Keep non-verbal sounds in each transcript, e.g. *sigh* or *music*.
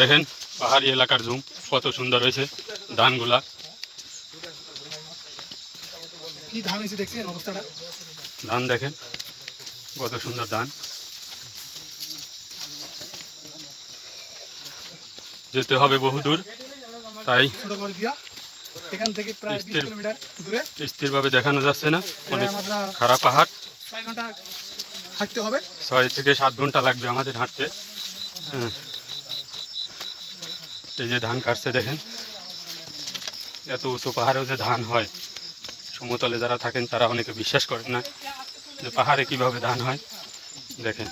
দেখেন পাহাড়ি এলাকার জুম কত সুন্দর হয়েছে ধানগুলা। ধান দেখেন কত সুন্দর ধান। যেতে হবে তাই এখান থেকে প্রায়। কিলোমিটার দূরে। স্থিরভাবে দেখানো যাচ্ছে না অনেক খারাপ পাহাড়। ছয় ঘণ্টা হাঁটতে হবে। ছয় থেকে সাত ঘণ্টা লাগবে আমাদের হাঁটতে। হ্যাঁ। এই যে ধান কাটছে দেখেন, এত উঁচু পাহাড়েও যে ধান হয়। সমতলে যারা থাকেন তারা অনেকে বিশ্বাস করেন না যে পাহাড়ে কীভাবে ধান হয়। দেখেন।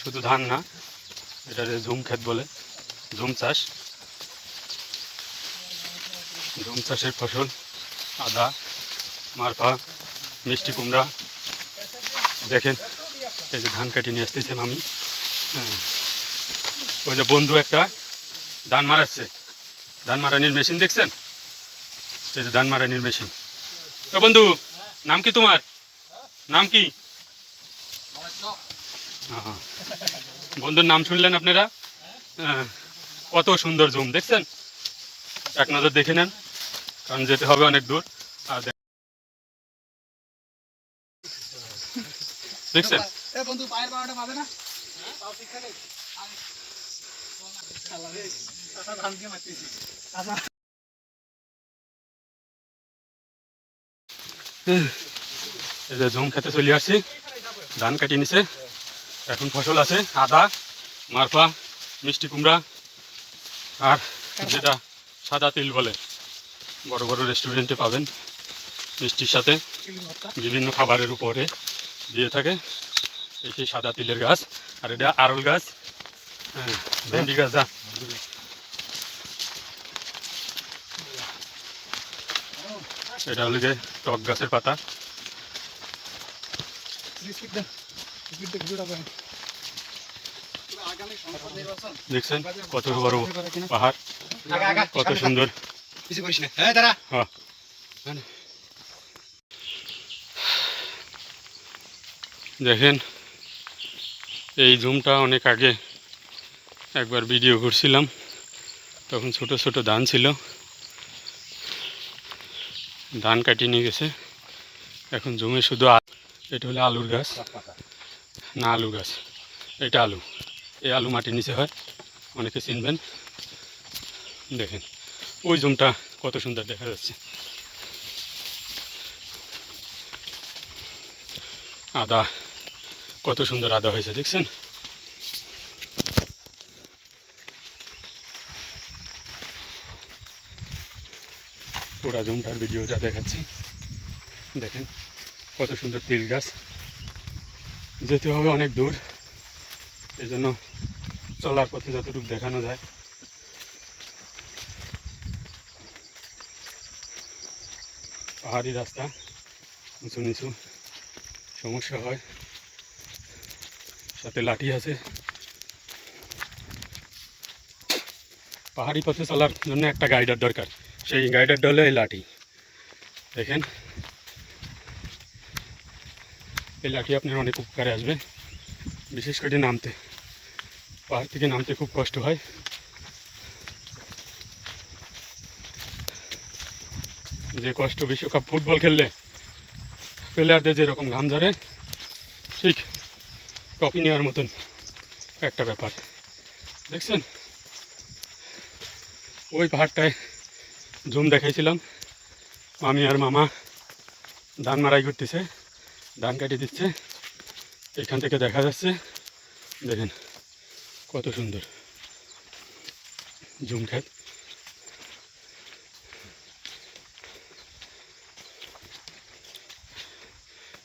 শুধু ধান না, এটারে ঝুম ক্ষেত বলে, ঝুম চাষ। ঝুম চাষের ফসল, আদা, মারফা, মিষ্টি কুমড়া। দেখেন, এই যে ধান কাটি নিয়ে আসতেছেন আমি। ওই যে বন্ধু একটা ধান মারাচ্ছে। ধান মারানির মেশিন দেখছেন? এই যে ধান মারানির মেশিন। ও বন্ধু, নাম কি তোমার? নাম কি। বন্ধুর নাম শুনলেন আপনারা? হ্যাঁ। কত সুন্দর জুম, দেখছেন? এক নজর দেখে নেন, কারণ যেতে হবে অনেক দূর। আর দেখছেন? বন্ধু, পায়ের বারোটা পাবে না? জুম খেতে চলে আসছি। ধান কাটি নিছে। এখন ফসল আছে, আদা মারপা মিষ্টি কুমড়া, আর যেটা সাদা তিল বলে। বড় বড় রেস্টুরেন্টে পাবেন মিষ্টির সাথে। বিভিন্ন খাবারের উপরে দিয়ে থাকে এই সেই সাদা তিলের গাছ। আর এটা আরল গাছ ভেন্ডি গাছ, যা এটা হলো গিয়ে টক গাছের পাতা। দেখছেন কত বড় পাহাড়, কত সুন্দর। হ্যাঁ। দেখেন এই জুমটা অনেক আগে একবার ভিডিও করছিলাম। তখন ছোট ছোট ধান ছিল। ধান কাটিয়ে নিয়ে গেছে। এখন জমে শুধু এটা হলো আলুর গাছ। না, আলু গাছ। এটা আলু। এই আলু মাটির নিচে হয়। অনেকে চিনবেন। দেখেন, ওই জুমটা কত সুন্দর দেখা যাচ্ছে। আদা কত সুন্দর আদা হয়েছে, দেখছেন? পুরা জুমটার ভিডিওটা দেখাচ্ছি, দেখেন কত সুন্দর তিল গাছ। যেতে হবে অনেক দূর এই জন্য চলার পথে যতটুকু দেখানো যায়। পাহাড়ি রাস্তা, উঁচু নিচু, সমস্যা হয়। সাথে লাঠি আছে। পাহাড়ি পথে চলার জন্য একটা গাইডার দরকার। সেই গাইডারটা হলো এই লাঠি। দেখেন। এই লাঠি আপনার অনেক উপকারে আসবে, বিশেষ করে নামতে। পাহাড় থেকে নামতে খুব কষ্ট হয়। যে কষ্ট বিশ্বকাপ ফুটবল খেললে প্লেয়ারদের যেরকম ঘাম ঝরে, ঠিক ট্রফি নেওয়ার মতন একটা ব্যাপার। দেখছেন? ওই পাহাড়টায় জুম দেখাইছিলাম। মামি আর মামা ধান মারাই করতেছে, ধান কাটিয়ে দিচ্ছে। এখান থেকে দেখা যাচ্ছে, দেখেন কত সুন্দর জুম খেত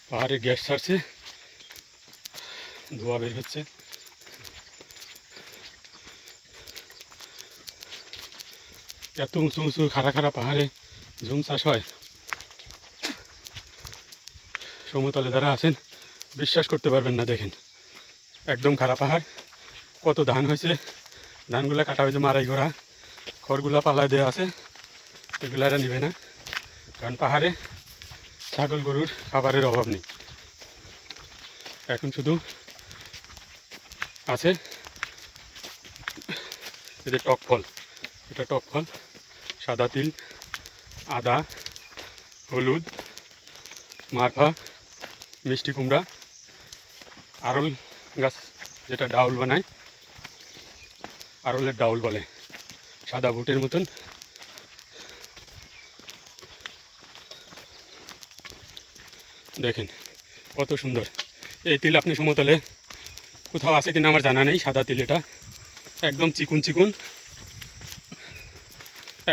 পাহাড়ে গ্যাস ছাড়ছে। ধোয়া বের হচ্ছে। এত উঁচু উঁচু খাড়া খাড়া পাহাড়ে ঝুম চাষ হয়। সমতলে যারা আছেন, বিশ্বাস করতে পারবেন না, দেখেন। একদম খারাপ পাহাড়। কত ধান হয়েছে। ধানগুলা কাটা হয়েছে মারাই ঘোড়া। খড়গুলা পালায় দেওয়া আছে। এগুলো এরা নিবে না। কারণ পাহাড়ে ছাগল গরুর খাবারের অভাব নেই। এখন শুধু আছে। এদের টক ফল। এটা টক ফল। সাদা তিল, আদা, হলুদ, মারফা, মিষ্টি কুমড়া, আরল গাছ যেটা ডাউল বানায়, আরলের ডাউল বলে। সাদা বুটের মতন। দেখেন, কত সুন্দর। এই তিল আপনি সমতলে কোথাও আছে কিনা আমার জানা নেই, সাদা তিল এটা। একদম চিকুন চিকুন।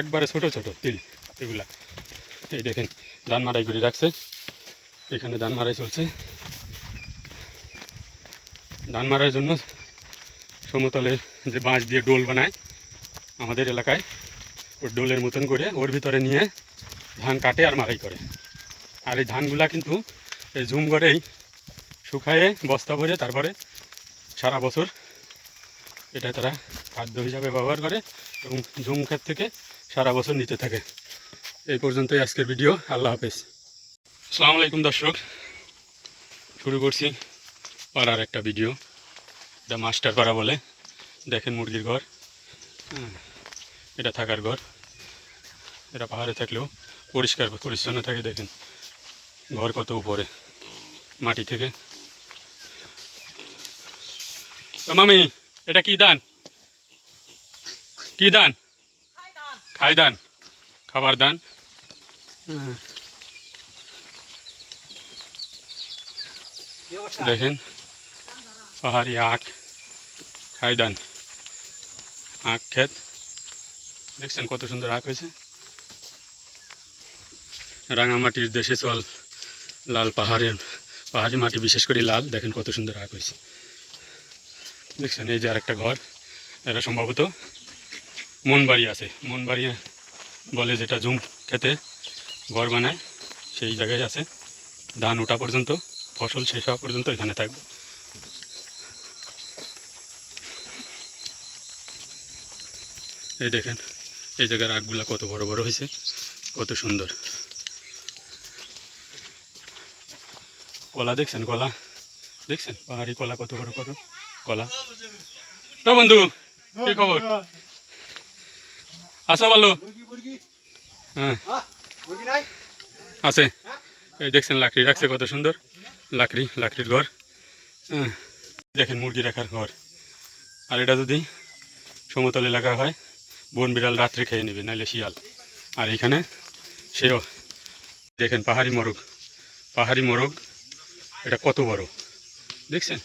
একবারে ছোট ছোট তিল এগুলা। এই দেখেন, ধান মারাই করে রাখছে। এখানে ধান মারাই চলছে। ধান মারার জন্য সমতলে যে বাঁশ দিয়ে ডোল বানায় আমাদের এলাকায় ওর ডোলের মতন করে ওর ভিতরে নিয়ে ধান কাটে আর মারাই করে। আর এই ধানগুলা কিন্তু এই ঝুম করেই শুকায়ে বস্তা ভরে তারপরে সারা বছর এটা তারা খাদ্য হিসাবে ব্যবহার করে এবং ঝুম ক্ষেত থেকে সারা বছর নিতে থাকে। এই পর্যন্তই আজকের ভিডিও। আল্লাহ হাফেজ। আসসালামু আলাইকুম দর্শক। শুরু করছি পাড়ার একটা ভিডিও এটা মাস্টার পাড়া বলে। দেখেন মুরগির ঘর। হ্যাঁ, এটা থাকার ঘর। এটা পাহাড়ে থাকলেও পরিষ্কার পরিচ্ছন্ন থাকে দেখেন। ঘর কত উপরে মাটি থেকে। তো মামি, এটা কি দান? কি দান? খাই দান খাবার দান। দেখেন, পাহাড়ি আখ খাই দান আখ ক্ষেত। দেখছেন কত সুন্দর আখ হয়েছে? রাঙামাটির দেশে চল, লাল পাহাড়ের, পাহাড়ি মাটি, বিশেষ করে লাল, দেখেন কত সুন্দর আখ হয়েছে। দেখছেন, এই যে আরেকটা ঘর, এটা সম্ভবত মনবাড়ি আছে। মনবাড়ি বলে যেটা জুম খেতে, ঘর বানায়, সেই জায়গায় আছে। ধান ওঠা পর্যন্ত, ফসল শেষ হওয়া পর্যন্ত এখানে থাকবে। এই দেখেন, এই জায়গার আগগুলা কত বড় বড় হয়েছে, কত সুন্দর। কলা দেখছেন কলা? দেখছেন? পাহাড়ি কলা কত বড়, কত? কলা। বন্ধু, কি খবর? আসো মুরগি হ্যাঁ। আছে। এই দেখছেন লাকড়ি, রাখছে কত সুন্দর। লাকড়ি, লাকড়ির ঘর। হ্যাঁ দেখেন মুরগি রাখার ঘর। আর এটা যদি সমতল এলাকা হয়, বন বিড়াল রাত্রে খেয়ে নেবে নাহলে শিয়াল। আর এখানে সেও, দেখেন পাহাড়ি মোরগ। পাহাড়ি মোরগ, এটা কত বড়। দেখছেন?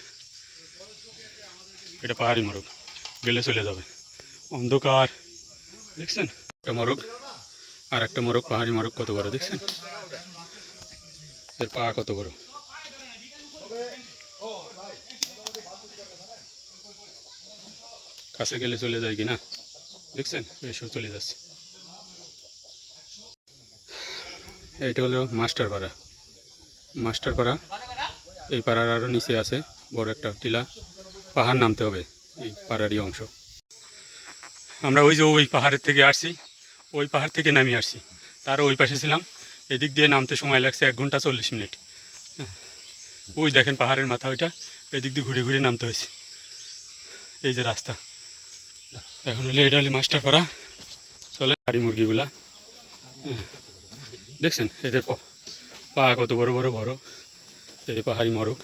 এটা পাহাড়ি মোরগ গেলে চলে যাবে। অন্ধকার, দেখছেন? একটা মোরগ আর একটা মোরগ পাহাড়ি মোরগ কত বড়, দেখছেন? এর পা কত বড়? কাছে গেলে চলে যায় কিনা? দেখছেন? এসব চলে যাচ্ছে। এইটা হলো মাস্টার পাড়া। মাস্টার পাড়া, এই পাড়ার আরও নিচে আছে, বড় একটা টিলা। পাহাড় নামতে হবে, এই পাড়ারই অংশ। আমরা ওই যে ওই পাহাড়ের থেকে আসছি, ওই পাহাড় থেকে নামিয়ে আসছি। তারও ওই পাশে ছিলাম, এদিক দিয়ে নামতে সময় লাগছে এক ঘণ্টা চল্লিশ মিনিট। ওই দেখেন পাহাড়ের মাথা ওইটা, এদিক দিয়ে ঘুরে ঘুরে নামতে হয়েছে। এই যে রাস্তা। এখন হলে এটা হলে মাস্টার করা, চলে হাড়ি মুরগিগুলা। দেখছেন এদের প- কত বড় বড় বড়, এই পাহাড়ি মরক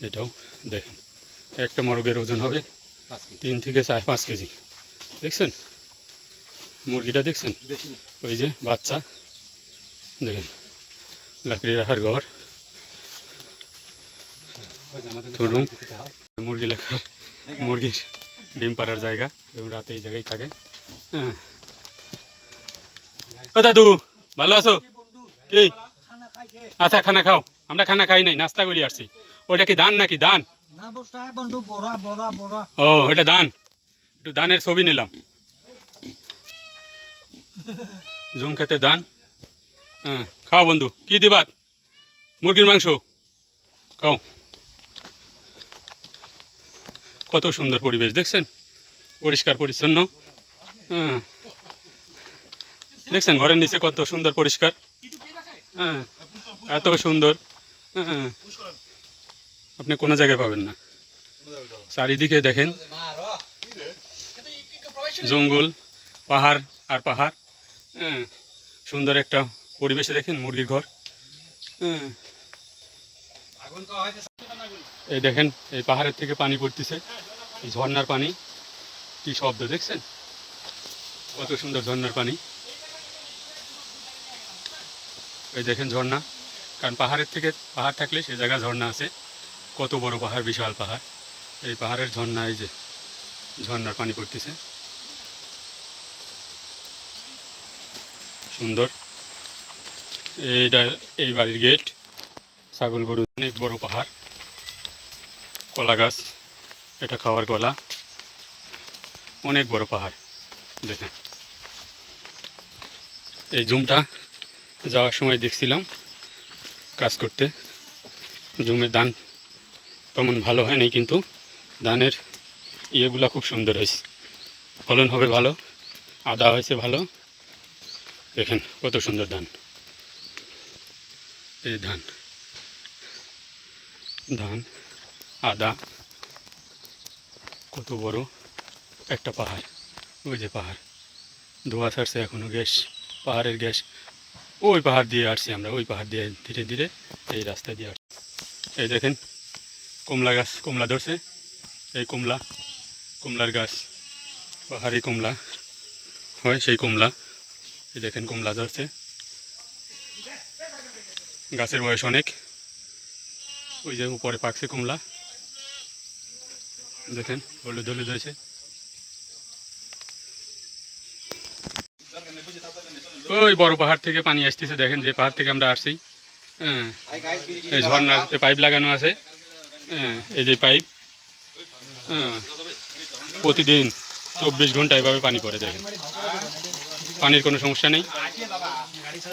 এটাও দেখেন। একটা মরগের ওজন হবে তিন থেকে চার পাঁচ কেজি। দেখছেন? মুরগিটা দেখছেন? ওই যে বাচ্চা। দেখেন লাকড়ি রাখার ঘর। থুরুম মুরগি লেখা মুরগির ডিম পাড়ার জায়গা এবং রাতে এই জায়গায় থাকে। হ্যাঁ। ও দাদু ভালো আছো? কি আচ্ছা খানা খাও। আমরা খানা খাই নাই নাস্তা করে আসছি। ওটা কি দান নাকি দান? ও এটা দান। একটু দানের ছবি নিলাম। জুম খেতে দান। হ্যাঁ খাও বন্ধু কি দিবাত মুরগির মাংস। খাও। কত সুন্দর পরিবেশ দেখছেন? পরিষ্কার পরিচ্ছন্ন। হ্যাঁ। দেখছেন ঘরের নিচে কত সুন্দর পরিষ্কার। হ্যাঁ এত সুন্দর। হ্যাঁ। আপনি কোনো জায়গায় পাবেন না। চারিদিকে দেখেন, জঙ্গল, পাহাড় আর পাহাড় হ্যাঁ সুন্দর একটা পরিবেশে দেখেন মুরগির ঘর হ্যাঁ। এই দেখেন, এই পাহাড়ের থেকে পানি পড়তেছে, এই ঝর্ণার পানি, কি শব্দ দেখছেন? কত সুন্দর ঝর্নার পানি। এই দেখেন ঝর্ণা, কারণ পাহাড়ের থেকে পাহাড় থাকলে সে জায়গা ঝর্ণা আছে। কত বড় পাহাড়, বিশাল পাহাড়। এই পাহাড়ের ঝর্ণা, এই যে ঝর্ণার পানি পড়তেছে। সুন্দর। এইটা, এই বাড়ির গেট। ছাগল গরু অনেক বড় পাহাড়। কলা গাছ, এটা খাওয়ার কলা। অনেক বড় পাহাড়, দেখেন। এই জুমটা যাওয়ার সময় দেখছিলাম কাজ করতে। জুমের ধান তেমন ভালো হয়নি, কিন্তু ধানের ইয়েগুলো খুব সুন্দর হয়েছে। ফলন হবে ভালো, আদা হয়েছে ভালো। দেখেন কত সুন্দর ধান। এই ধান ধান, আদা, কত বড় একটা পাহাড়, ওই যে পাহাড়। ধোয়া ছাড়ছে এখনও গ্যাস, পাহাড়ের গ্যাস। ওই পাহাড় দিয়ে আসছি আমরা, ওই পাহাড় দিয়ে ধীরে ধীরে এই রাস্তা দিয়ে আসছি। এই দেখেন কমলা গাছ, কমলা ধরছে। এই কমলা, কমলার গাছ, পাহাড়ি কমলা হয় সেই কমলা। এই দেখেন কমলা ধরছে। গাছের বয়স অনেক। ওই যে উপরে পাকছে কমলা। দেখেন, হলুদ হলুদ হয়েছে। ওই বড় পাহাড় থেকে পানি আসতেছে, দেখেন যে পাহাড় থেকে আমরা আসছি। হ্যাঁ এই ঝর্ণাতে পাইপ লাগানো আছে। হ্যাঁ এই যে পাইপ হ্যাঁ প্রতিদিন চব্বিশ ঘণ্টা এভাবে পানি পড়ে, দেখেন। পানির কোনো সমস্যা নেই।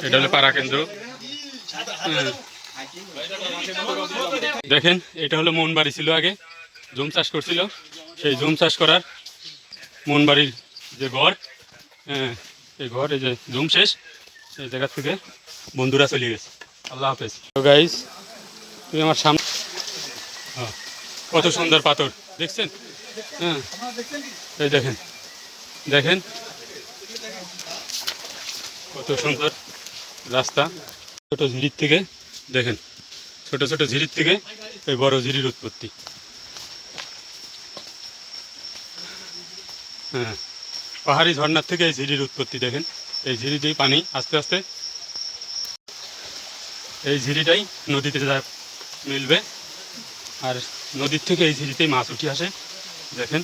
এটা হলো পাড়া কেন্দ্র। হ্যাঁ। দেখেন, এটা হলো মন বাড়ি ছিল আগে। জুম চাষ করছিল। সেই জুম চাষ করার মন বাড়ির যে ঘর হ্যাঁ এই ঘর, এই যে জুম শেষ। এই জায়গা থেকে বন্ধুরা চলে গেছে। আল্লাহ হাফেজ। গাইস তুমি আমার সামনে হ্যাঁ, কত সুন্দর পাথর। দেখছেন? হ্যাঁ। এই দেখেন। দেখেন। কত সুন্দর রাস্তা। ছোট ঝিরির থেকে দেখেন। ছোট ছোট ঝিরির থেকে এই বড় ঝিরির উৎপত্তি। হ্যাঁ। পাহাড়ি ঝর্ণার থেকে এই ঝিরির উৎপত্তি দেখেন। এই ঝিরি দিয়ে পানি আস্তে আস্তে এই ঝিরিটাই নদীতে যা মিলবে। আর নদীর থেকে এই ঝিরিতেই মাছ উঠে আসে। দেখেন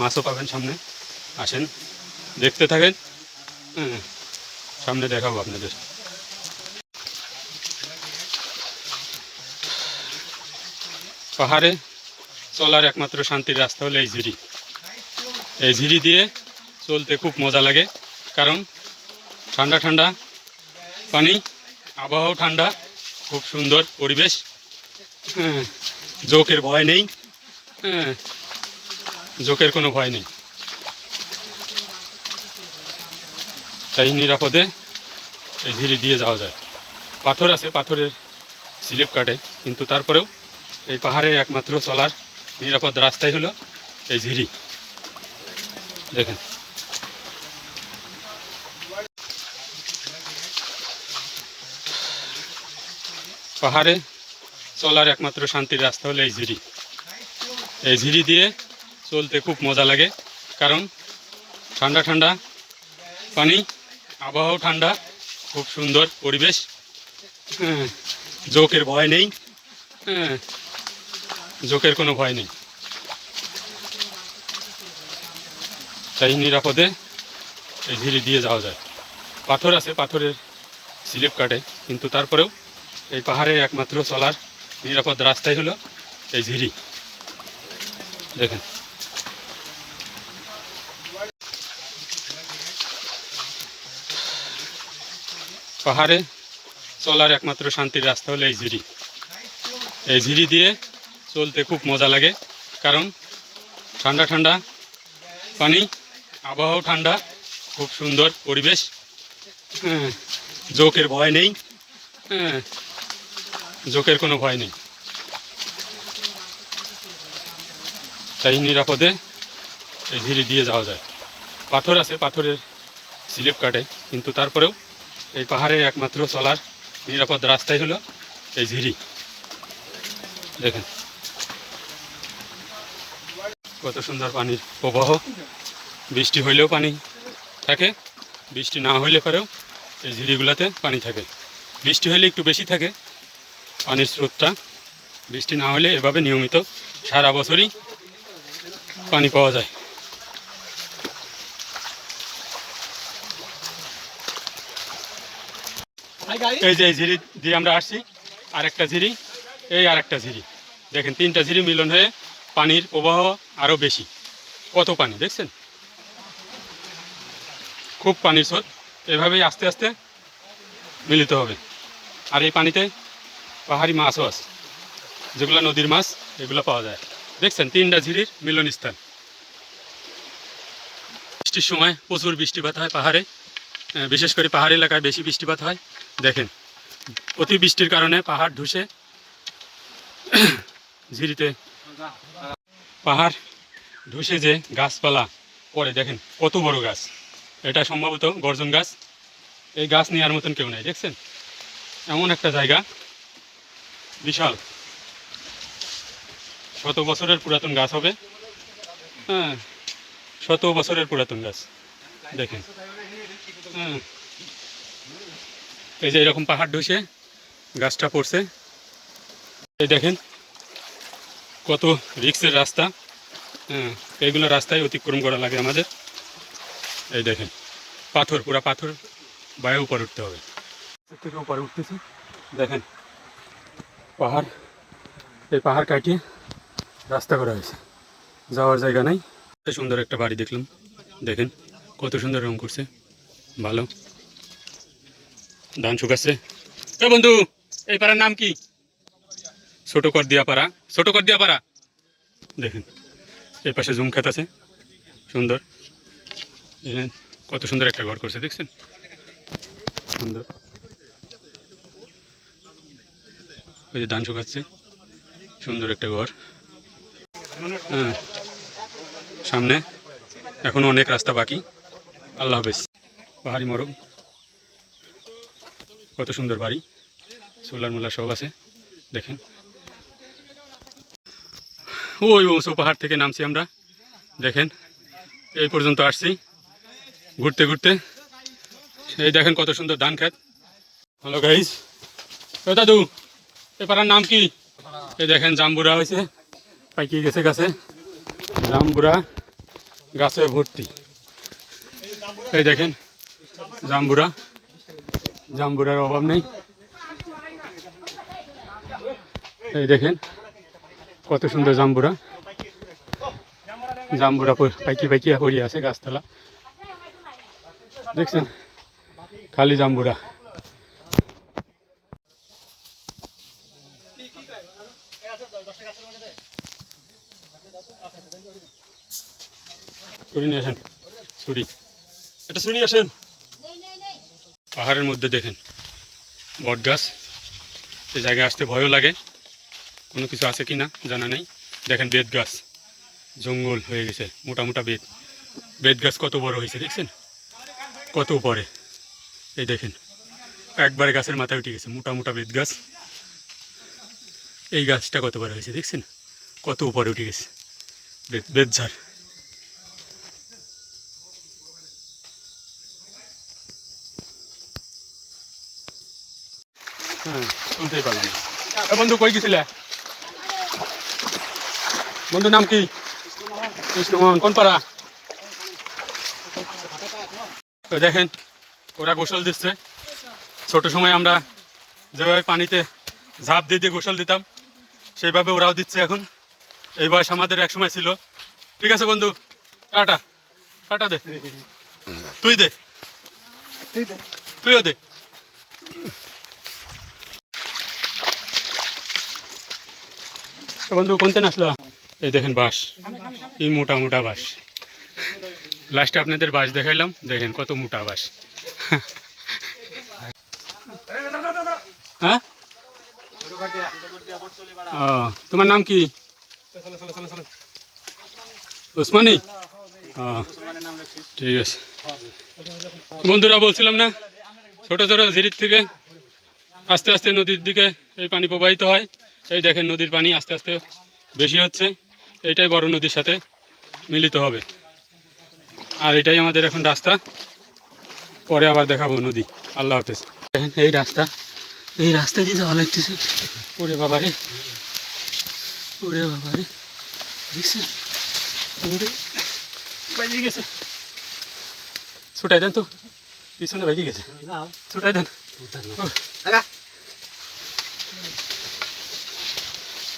মাছও পাবেন সামনে। আসেন দেখতে থাকেন। হ্যাঁ সামনে দেখাবো আপনাদের। পাহাড়ে চলার একমাত্র শান্তির রাস্তা হলো এই ঝিরি এই ঝিরি দিয়ে চলতে খুব মজা লাগে কারণ ঠান্ডা ঠান্ডা পানি আবহাওয়া ঠান্ডা খুব সুন্দর পরিবেশ। হ্যাঁ, জোকের ভয় নেই। হ্যাঁ জোকের কোনো ভয় নেই। তাই নিরাপদে এই ঝিরি দিয়ে যাওয়া যায়। পাথর আছে, পাথরের স্লিপ কাটে, কিন্তু তারপরেও এই পাহাড়ে একমাত্র চলার নিরাপদ রাস্তাই হলো এই ঝিরি। দেখেন। পাহাড়ে চলার একমাত্র শান্তির রাস্তা হলো এই ঝিরি। এই ঝিরি দিয়ে চলতে খুব মজা লাগে কারণ ঠান্ডা ঠান্ডা পানি আবহাওয়া ঠান্ডা খুব সুন্দর পরিবেশ। হ্যাঁ, জোকের ভয় নেই। হ্যাঁ জোকের কোনো ভয় নেই। তাই নিরাপদে এই ঝিরি দিয়ে যাওয়া যায়। পাথর আছে পাথরের স্লিপ কাটে কিন্তু তারপরেও এই পাহাড়ে একমাত্র চলার নিরাপদ রাস্তাই হলো এই ঝিরি। দেখেন। পাহাড়ে চলার একমাত্র শান্তির রাস্তা হলো এই ঝিরি। এই ঝিরি দিয়ে চলতে খুব মজা লাগে, কারণ ঠান্ডা ঠান্ডা পানি আবহাওয়া ঠান্ডা, খুব সুন্দর পরিবেশ। হ্যাঁ জোকের ভয় নেই। হ্যাঁ জোকের কোনো ভয় নেই। তাই নিরাপদে এই ঝিরি দিয়ে যাওয়া যায়। পাথর আছে, পাথরের স্লিপ কাটে, কিন্তু তারপরেও এই পাহাড়ে একমাত্র চলার নিরাপদ রাস্তাই হলো এই ঝিরি দেখেন। কত সুন্দর পানির প্রবাহ। বৃষ্টি হইলেও পানি থাকে, বৃষ্টি না হইলে পরেও এই ঝিরিগুলোতে পানি থাকে। বৃষ্টি হইলে একটু বেশি থাকে পানির স্রোতটা। বৃষ্টি না হলে এভাবে নিয়মিত সারা বছরই পানি পাওয়া যায়। এই যে ঝিরি দিয়ে আমরা আসছি, আরেকটা ঝিরি, এই আরেকটা ঝিরি। দেখেন, তিনটা ঝিরি মিলন হয়ে পানির প্রবাহ আরও বেশি। কত পানি, দেখছেন? খুব পানির স্রোত। এভাবেই আস্তে আস্তে মিলিত হবে। আর এই পানিতে পাহাড়ি মাছও আছে। যেগুলো নদীর মাছ, এগুলো পাওয়া যায়। দেখছেন, তিনটা ঝিরির মিলনস্থান বৃষ্টির সময় প্রচুর বৃষ্টিপাত হয় পাহাড়ে। বিশেষ করে পাহাড়ি এলাকায় বেশি বৃষ্টিপাত হয়। দেখেন, অতি বৃষ্টির কারণে পাহাড় ধসে *clears throat* ঝিরিতে পাহাড় ধসে যে গাছপালা পড়ে। দেখেন, কত বড় গাছ। এটা সম্ভবত গর্জন গাছ। এই গাছ নেওয়ার মতন কেউ নাই, দেখছেন? এমন একটা জায়গা। বিশাল। শত বছরের পুরাতন গাছ হবে। হ্যাঁ শত বছরের পুরাতন গাছ। দেখেন। হ্যাঁ। এই যে এরকম পাহাড় ধসে গাছটা পড়ছে। এই দেখেন কত রিক্সের রাস্তা। হ্যাঁ এইগুলো রাস্তায় অতিক্রম করা লাগে আমাদের। এই দেখেন পাথর পুরা পাথর বায়ে উপরে উঠতে হবে। থেকে উপরে উঠতেছি। দেখেন পাহাড়। এই পাহাড় কাটিয়ে রাস্তা করা হয়েছে। যাওয়ার জায়গা নাই। সুন্দর একটা বাড়ি দেখলাম। দেখেন, কত সুন্দর রং করছে। ভালো। ধান শুকাচ্ছে। এ বন্ধু, এই পাড়ার নাম কি? ছোট কর দিয়া পাড়া ছোট কর দিয়া পাড়া দেখেন, এই পাশে জুম খেত আছে। সুন্দর। দেখেন, কত সুন্দর একটা ঘর করছে, দেখছেন? সুন্দর। ওই যে ধান শুকাচ্ছে। সুন্দর একটা ঘর। হ্যাঁ। সামনে এখনও অনেক রাস্তা বাকি। আল্লাহ হাফেজ। পাহাড়ি মরম। কত সুন্দর বাড়ি। সোলার মোলার সব আছে। দেখেন। ওই উঁচু পাহাড় থেকে নামছি আমরা। দেখেন। এই পর্যন্ত আসছি। ঘুরতে ঘুরতে। এই দেখেন কত সুন্দর ধান খেত হ্যালো গাইজ দাদু। এ পাড়ার নাম কি? এই দেখেন জাম্বুরা হয়েছে। পাইকিয়ে গেছে গাছে। জাম্বুরা গাছে ভর্তি। এই দেখেন জাম্বুরা। জাম্বুরার অভাব নেই। এই দেখেন কত সুন্দর জাম্বুরা। জাম্বুরা পাইকি পাইকি পড়িয়ে আছে গাছতলা। দেখছেন? খালি জাম্বুরা। ছুরি নিয়ে আসেন, ছুরি। এটা ছুরি আসেন। পাহাড়ের মধ্যে দেখেন, বট গাছ। এই জায়গায় আসতে ভয়ও লাগে। কোনো কিছু আছে কি না জানা নেই। দেখেন বেত গাছ, জঙ্গল হয়ে গেছে, মোটা মোটা বেত। বেত গাছ কত বড় হয়েছে, দেখছেন? কত উপরে। এই দেখেন, একবারে গাছের মাথায় উঠে গেছে, মোটা মোটা বেত গাছ। এই গাছটা কত বড় হয়েছে, দেখছেন? কত উপরে উঠে গেছে, বেত বেতঝাড় হ্যাঁ শুনতেই পারলাম না এ বন্ধু কই গেছিলে? বন্ধুর নাম কি? কৃষ্ণমোহন। কোন পাড়া? তো দেখেন, ওরা গোসল দিচ্ছে। ছোট সময় আমরা যেভাবে পানিতে ঝাঁপ দিয়ে দিয়ে গোসল দিতাম, সেইভাবে ওরাও দিচ্ছে এখন। এই বয়স আমাদের এক সময় ছিল। ঠিক আছে বন্ধু, টাটা। টাটা দে। তুই দে। তুইও দে। বন্ধু কোনতে আসলো এই দেখেন বাস এই মোটা মোটা বাস লাস্টে আপনাদের বাস দেখাইলাম। দেখেন কত মোটা বাস হ্যাঁ? ও, তোমার নাম কি? ওসমানি? ঠিক আছে। বন্ধুরা বলছিলাম না, ছোট ছোট ঝিরির থেকে আস্তে আস্তে নদীর দিকে এই পানি প্রবাহিত হয়। এই দেখেন নদীর পানি আস্তে আস্তে বেশি হচ্ছে। এটাই বড় নদীর সাথে মিলিত হবে। আর এটাই আমাদের এখন রাস্তা। পরে আবার দেখাবো নদী। আল্লাহ হাফেজ। দেখেন এই রাস্তা। এই রাস্তা দিয়ে যাওয়া লাগতেছে। ওরে বাবারে ওরে বাবারে ছুটাই দেন তো। পিছনে বাইরে গেছে। ছুটাই দেন।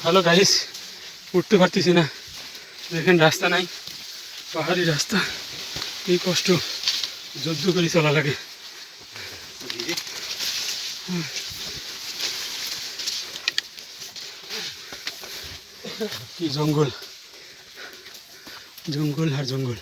হ্যালো গাইস, উঠতে পারতেছি না। দেখেন রাস্তা নাই, পাহাড়ি রাস্তা। এই কষ্ট, যুদ্ধ করে চলা লাগে। কি জঙ্গল জঙ্গল আর জঙ্গল।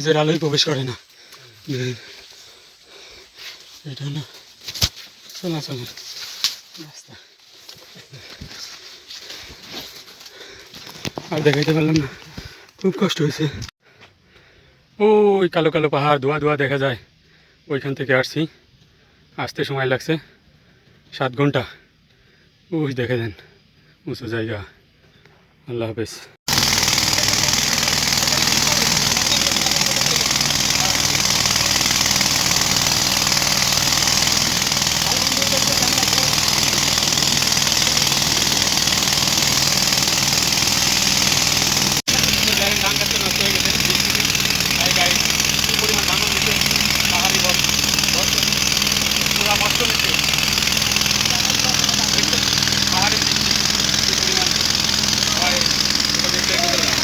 সূর্যের আলোয় প্রবেশ করে না। এটা না। চলাচল রাস্তা। আর দেখাইতে পারলাম না। খুব কষ্ট হয়েছে। ওই কালো কালো পাহাড়, ধোয়া ধোয়া দেখা যায়। ওইখান থেকে আসছি। আসতে সময় লাগছে। সাত ঘণ্টা। ওই দেখে দেন। উঁচু জায়গা। আল্লাহ হাফেজ ধান গাছটা নষ্ট হয়ে গেছে বৃষ্টিতে তাই গাড়ি কি পরিমাণ ধান নিচ্ছে পাহাড়ি বস বর্ষণ পুরা কষ্ট নিচ্ছে দেখছেন? পাহাড়ি বৃষ্টি কি পরিমাণ হয় সেটা দেখতে গেলে না।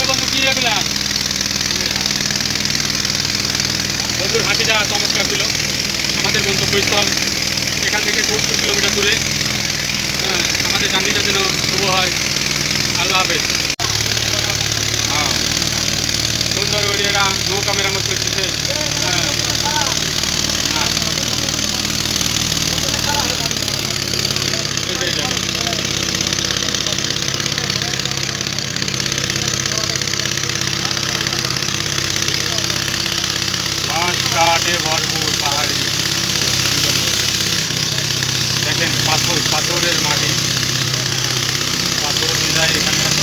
এ বন্ধু, কি রাখলা? বন্ধুর হাঁটিটা চমৎকার ছিল আমাদের গন্তব্যস্থল এখান থেকে দূরে হ্যাঁ, আমাদের জার্নিটা যেন শুভ হয়। আল্লাহ হাফেজ। হ্যাঁ। সুন্দর করে এরা নৌকা মেরামত করতেছে। হ্যাঁ হ্যাঁ। এটাই জানো। বাঁশ কাঠে ভরপুর পাহাড়ি দেখেন পাথর পাথরের মাটি পাথর বিদায় এখানে